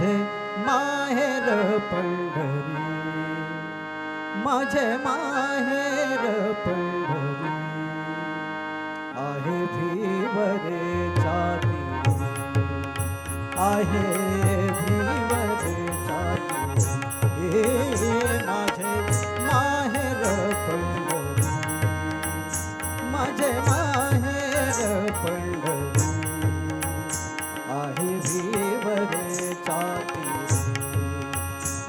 माझे माहेर पंढरी माझे माहेर पंढरी आहे भीवरे जाती। आहे भीवरे जाती।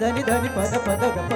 dani dani pada pada ga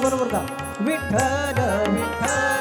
बरोबर का? विठ्ठल विठ्ठल. विठ्ठल